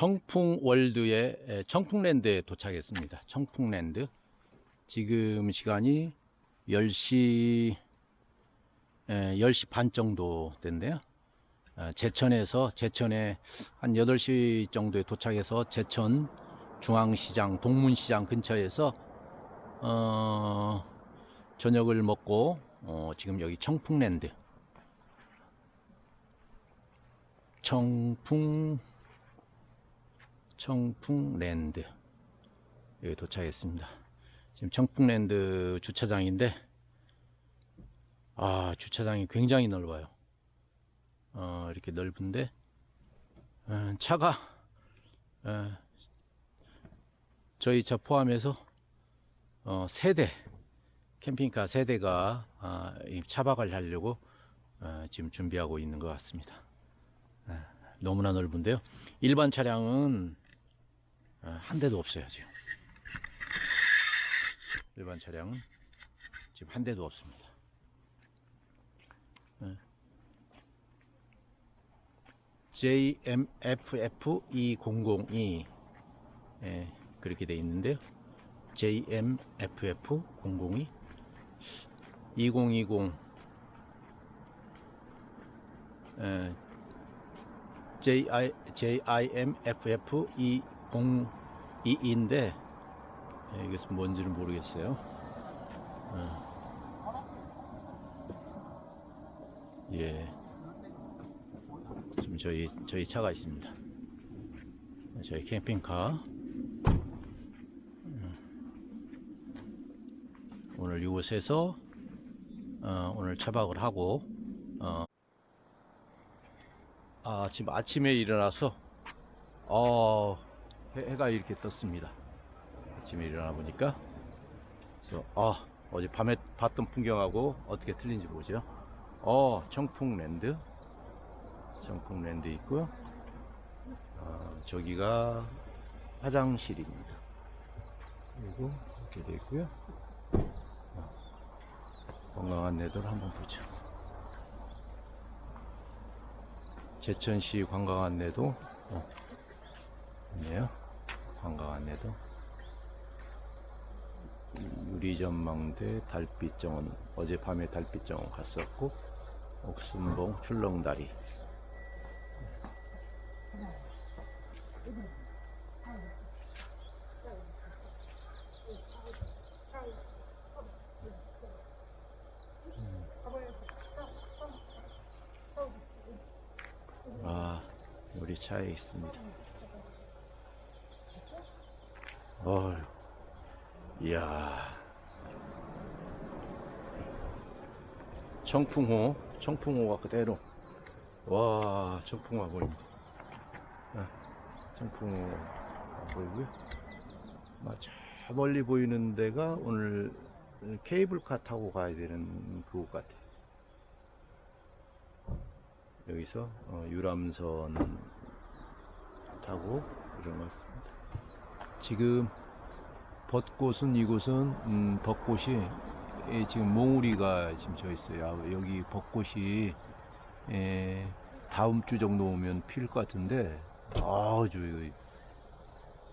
청풍월드의 에, 청풍랜드에 도착했습니다. 청풍랜드. 지금 시간이 10시 에, 10시 반 정도 된데요. 어, 제천에서 제천에 한 8시 정도에 도착해서 제천 중앙시장 동문시장 근처에서 어, 저녁을 먹고 어, 지금 여기 청풍랜드 청풍 청풍랜드 여기 도착했습니다. 지금 청풍랜드 주차장인데 아 주차장이 굉장히 넓어요. 어, 이렇게 넓은데 어, 차가 어, 저희 차 포함해서 어, 세대 캠핑카 세대가 아, 이 차박을 하려고 어, 지금 준비하고 있는 것 같습니다. 아, 너무나 넓은데요. 일반 차량은 어, 한 대도 없어요 지금. 일반 차량은 지금 한 대도 없습니다. 네. JMFF2002 예, 그렇게 돼 있는데요. JMFF002 2020 에, JI, JIMFF202인데 예, 이게 뭔지는 모르겠어요. 어. 예. 지금 저희 저희 차가 있습니다. 저희 캠핑카 음. 오늘 이곳에서 어, 오늘 차박을 하고 어, 아 지금 아침에 일어나서 어, 해, 가 이렇게 떴습니다. 아침에 일어나 보니까 그래서 아 어제 밤에 봤던 풍경하고 어떻게 틀린지 보죠. 어 청풍랜드 청풍랜드 있고요. 어, 저기가 화장실입니다. 그리고 이렇게 되어 있고요. 어, 건강한 내도를 한번 보죠. 제천시 관광 안내도 어, 있네요. 관광 안내도. 유리전망대 달빛정원 어젯밤에 달빛정원 갔었고 옥순봉 출렁다리. 아 우리 차에 있습니다 어휴. 이야. 청풍호 청풍호가 그대로. 와 청풍호가 보입니다. 아, 청풍호 보이고요. 아, 저 멀리 보이는 데가 오늘 케이블카 타고 가야 되는 그곳 같아요. 여기서 어, 유람선 타고 이런 것 지금 벚꽃은 이곳은 음, 벚꽃이 예, 지금 몽우리가 지금 져 있어요. 아, 여기 벚꽃이 예, 다음 주 정도 오면 필 것 같은데 아주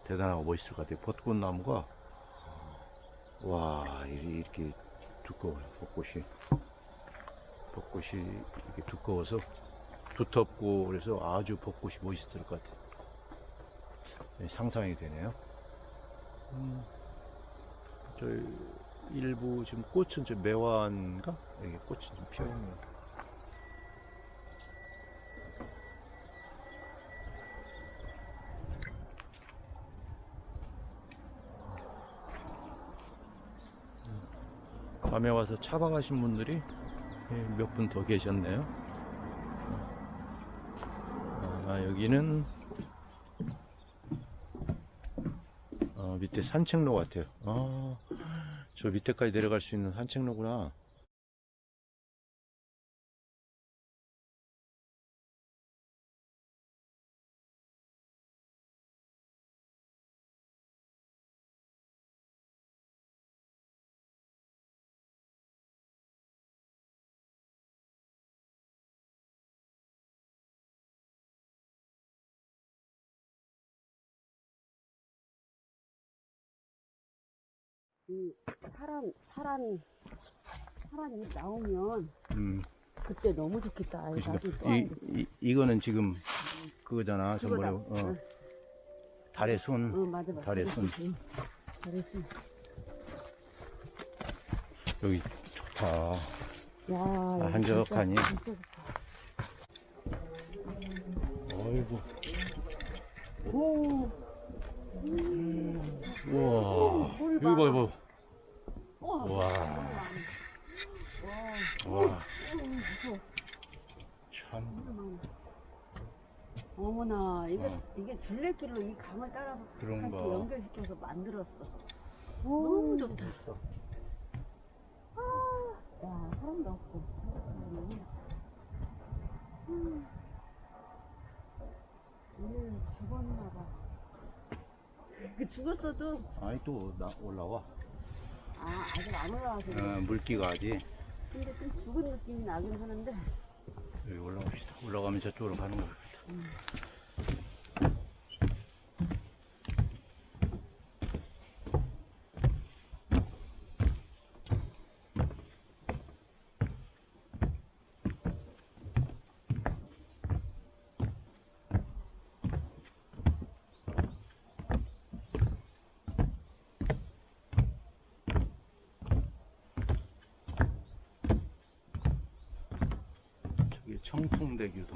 대단하고 멋있을 것 같아요. 벚꽃 나무가 와 이렇게 두꺼워요. 벚꽃이 벚꽃이 이렇게 두꺼워서 두텁고 그래서 아주 벚꽃이 멋있을 것 같아요. 예, 상상이 되네요. 음. 저 일부 지금 꽃은 좀 매화인가? 여기 꽃이 좀 피어 있는. 밤에 와서 차박하신 분들이 몇 분 더 계셨네요. 아, 여기는 밑에 산책로 같아요. 아, 저 밑에까지 내려갈 수 있는 산책로구나. 이 파란 파란 파란 잎 나오면 음, 그때 너무 좋겠다. 아이, 그러니까 나도 또 이. 이, 이거는 지금 그거잖아. 저 그거다. 어, 응. 달의 순. 어, 맞아, 맞아. 달의 순. 응. 달의 순. 여기 좋다. 야, 아, 한적하니? 진짜, 진짜 좋다. 어이구. 오, 우와. 물 여기 봐. 봐, 봐. 와, 우와. 와, 와, 오, 무서워. 참. 어머나, 어. 이게 둘레길로 이 강을 따라서 그런가. 이렇게 연결시켜서 만들었어. 너무 좋다. 아, 야, 사람도 없고. 음. 오늘 죽었나 봐. 그 죽었어도, 아니, 또 나, 올라와. 아, 아직 안 올라와서. 그래. 어, 물기가 아직. 근데 좀 죽은 느낌이 나긴 하는데. 여기 올라갑시다. 올라가면 저쪽으로 가는 거야. 음. 청풍대교도.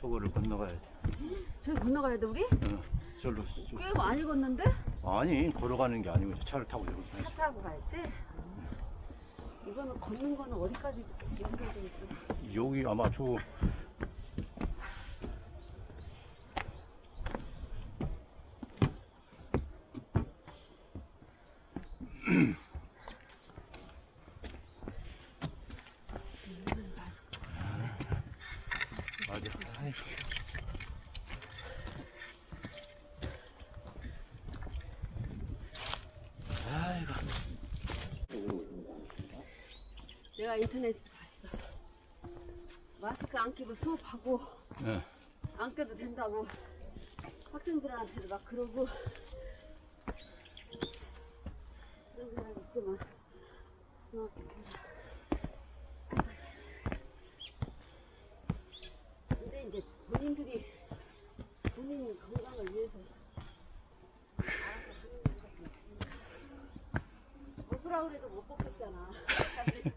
저거를 건너가야지. 저기 건너가야 돼, 우리? 어, 절로. 쭉. 꽤 많이 걷는데? 아니, 걸어가는 게 아니고 저 차를 타고 저기 차 가야지. 타고 갈 때? 이거는 걷는 거는 어디까지 연결돼 있어? 여기 아마 저 맞아. 아이고. 아이고. 내가 인터넷에서 봤어. 마스크 안 끼고 수업하고 예. 안 껴도 된다고 학생들한테도 막 그러고 그런 사람 중학교 때는. 근데 이제 본인들이 본인 건강을 위해서 알아서 하는 것도 있으니까 벗으라고 해도 못 벗겠잖아. 사실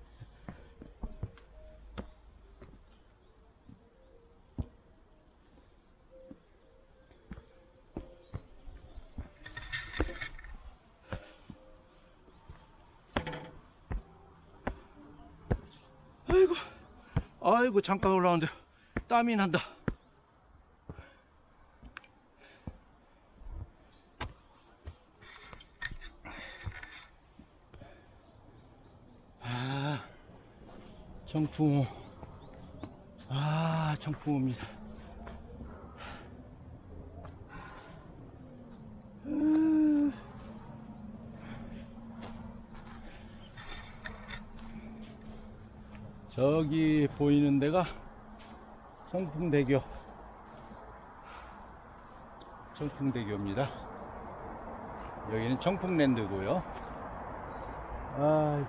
아이고, 아이고, 잠깐 올라왔는데 땀이 난다. 아, 청풍호. 아, 청풍호입니다. 음. 저기 보이는 데가 청풍대교. 청풍대교입니다. 여기는 청풍랜드고요. 아